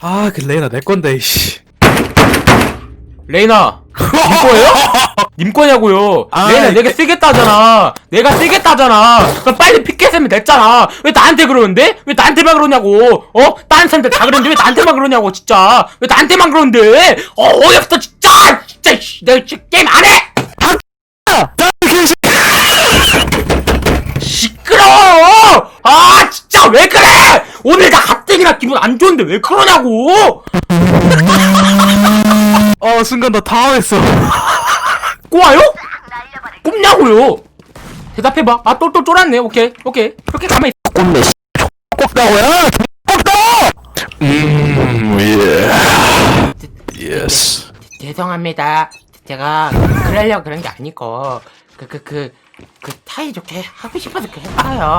아, 그 레이나 내 건데, 이씨. 레이나 님 거예요? 님 거냐고요? 아, 레이나 내가 그- 쓰겠다잖아. 내가 쓰겠다잖아. 그럼 빨리 피켓으면 됐잖아. 왜 나한테 그러는데? 왜 나한테만 그러냐고. 어? 다른 사람들 다 그러는데 왜 나한테만 그러냐고 진짜. 왜 나한테만 그러는데? 어 어이없어 진짜! 진짜 씨, 내가 진짜 게임 안해 시끄러워 아 진짜 왜 그래 오늘 나 가뜩이나 좋은데 왜 그러냐고 어, 순간 나 당황했어. 꼬아요? 꼽냐고요? 대답해봐. 아, 똘똘 쫄았네. 오케이, 오케이. 그렇게 가만히 있 꼰대, 씨. 꼽다고야? 꼽다! 음, 예. 예스. 죄송합니다. 제가 그러려고 그런 게 아니고, 그, 그, 그, 그, 타이 좋게 하고 싶어서 그랬어요.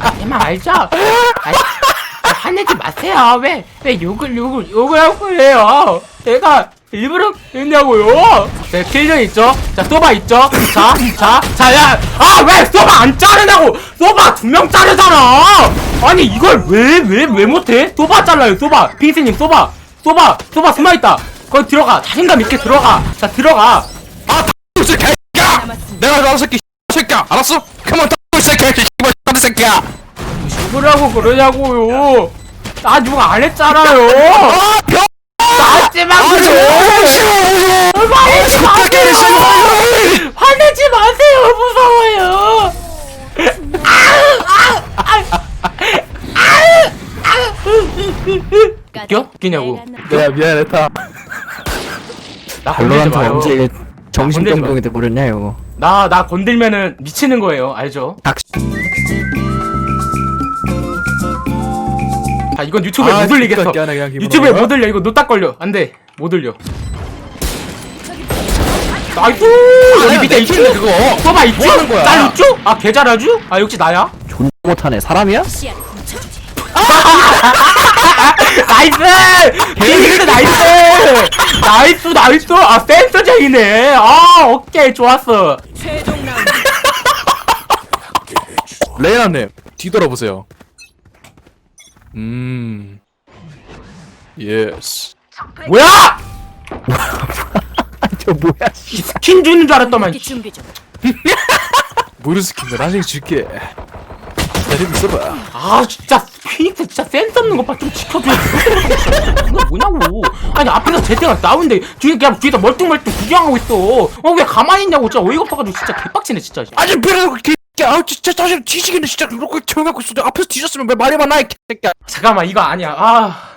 아, 제만 알죠? 아, 아, 화내지 마세요. 왜, 왜 욕을, 욕을, 욕을 하고 그래요? 제가 일부러 그랬냐고요? 네, 킬전 있죠? 자, 소바 있죠? 자, 자, 자, 야, 아, 왜 소바 안 자르냐고! 소바 두 명 자르잖아! 아니, 이걸 왜, 왜, 왜 못해? 소바 잘라요, 소바! 핑스님, 소바! 소바! 소바 숨어있다! 거기 들어가! 자신감 있게 들어가! 자, 들어가! 아, 이 새끼야! 내가 나새끼 새끼야! 알았어? 그만 이 새끼야! 이 새끼야! 누구라고 그러냐고요! 나 누가 안 했잖아요! 아, 병! 나한테만 그래! 화내지 마세요! 화내지 마세요! 무서워요! 웃겨? 웃기냐고. 내가 미안했다. 나 건들지 발로란트 마요. 언제 정신병동인데 모르냐요. 나, 나 건들면은 미치는 거예요. 알죠? 닥. 이건 유튜브에 아, 못 올리겠어. 진짜 웃기네, 그냥 기분 유튜브에? 못 올려. 이거 노딱 걸려. 안 돼. 못 올려. 나이스! 여기 밑에? 킬인데, 그거. 써봐, 있죠? 뭐 하는 거야? 날 있죠? 아, 개 잘하죠? 아, 역시 나야? 존나 못하네. 사람이야? 나이스! 피닉스 나이스! 나이스, 나이스! 아, 센서쟁이네! 아, 오케이, 좋았어. 레이나님, 뒤돌아보세요. 음. 예스. 뭐야! 저 뭐야? 이 스킨 주는 줄 알았더만. 준비 좀. 무르 스킨들 나중에 줄게. 기다리고 있어봐. 아 진짜 피닉스 진짜 센스 없는 것봐 좀 지켜줘 이거 뭐냐고 아니 앞에서 제태가 나오는데 뒤에 그냥 뒤에서 멀뚱멀뚱 구경하고 있어 어왜 가만히 있냐고 진짜 어이가 없어가지고 진짜 개빡치네 진짜 아니, 그래도 개, 아, 진짜 짜증 뒤지겠네, 진짜. 이렇게 조용하고 있어. 앞에서 뒤졌으면 왜 말이 많아, 이 새끼야. 잠깐만 이거 아니야 아